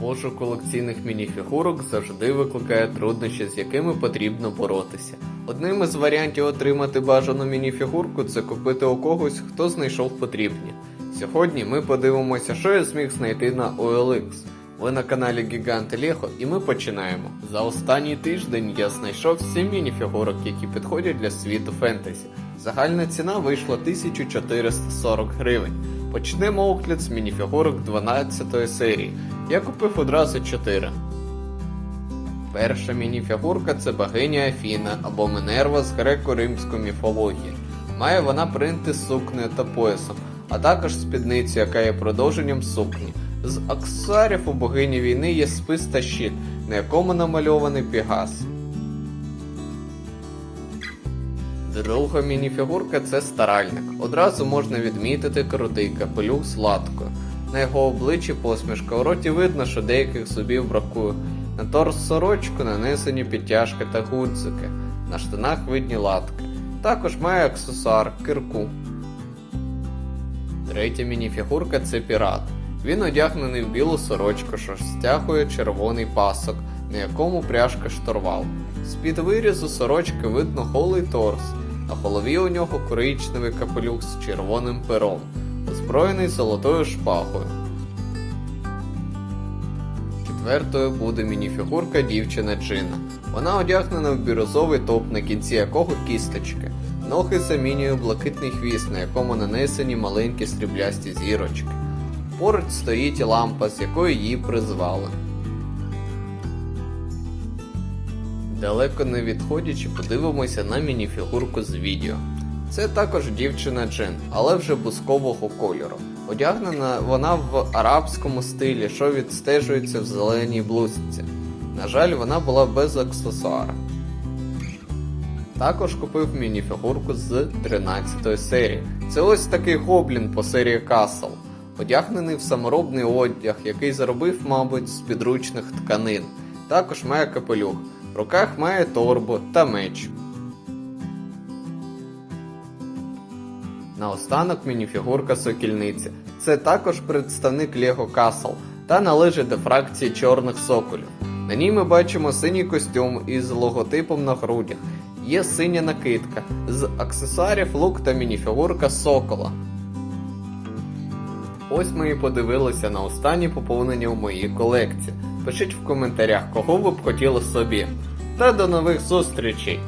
Пошук колекційних мініфігурок завжди викликає труднощі, з якими потрібно боротися. Одним із варіантів отримати бажану мініфігурку це купити у когось, хто знайшов потрібні. Сьогодні ми подивимося, що я зміг знайти на OLX. Ви на каналі Гігант Лего і ми починаємо. За останній тиждень я знайшов 7 мініфігурок, які підходять для світу фентезі. Загальна ціна вийшла 1440 гривень. Почнемо огляд з мініфігурок 12 серії. Я купив одразу 4. Перша мініфігурка це богиня Афіна або Минерва з греко-римської міфології. Має вона принти з сукнею та поясом, а також спідницю, яка є продовженням сукні. З аксесуарів у богині війни є спис та щит, на якому намальований Пегас. Друга мініфігурка це старальник. Одразу можна відмітити крутий капелюх з латкою. На його обличчі посмішка, у роті видно, що деяких зубів бракує. На торс сорочку нанесені підтяжки та гудзики, на штанах видні латки. Також має аксесуар кирку. Третя мініфігурка це пірат. Він одягнений в білу сорочку, що стягує червоний пасок, на якому пряжка штурвал. З-під вирізу сорочки видно голий торс. На голові у нього коричневий капелюх з червоним пером, озброєний золотою шпагою. Четвертою буде мініфігурка дівчина Джина. Вона одягнена в бірозовий топ, на кінці якого кісточки. Ноги замінює блакитний хвіст, на якому нанесені маленькі сріблясті зірочки. Поруч стоїть лампа, з якої її призвали. Далеко не відходячи, подивимося на мініфігурку з відео. Це також дівчина Джин, але вже бускового кольору. Одягнена вона в арабському стилі, що відстежується в зеленій блузці. На жаль, вона була без аксесуара. Також купив мініфігурку з 13 серії. Це ось такий гоблін по серії Castle, одягнений в саморобний одяг, який заробив, мабуть, з підручних тканин. Також має капелюх. В руках має торбу та меч. Наостанок мініфігурка сокільниці. Це також представник Lego Castle та належить до фракції чорних соколів. На ній ми бачимо синій костюм із логотипом на грудях. Є синя накидка, з аксесуарів лук та мініфігурка сокола. Ось ми і подивилися на останні поповнення у моїй колекції. Пишіть в коментарях, кого ви б хотіли собі. Та до нових зустрічей!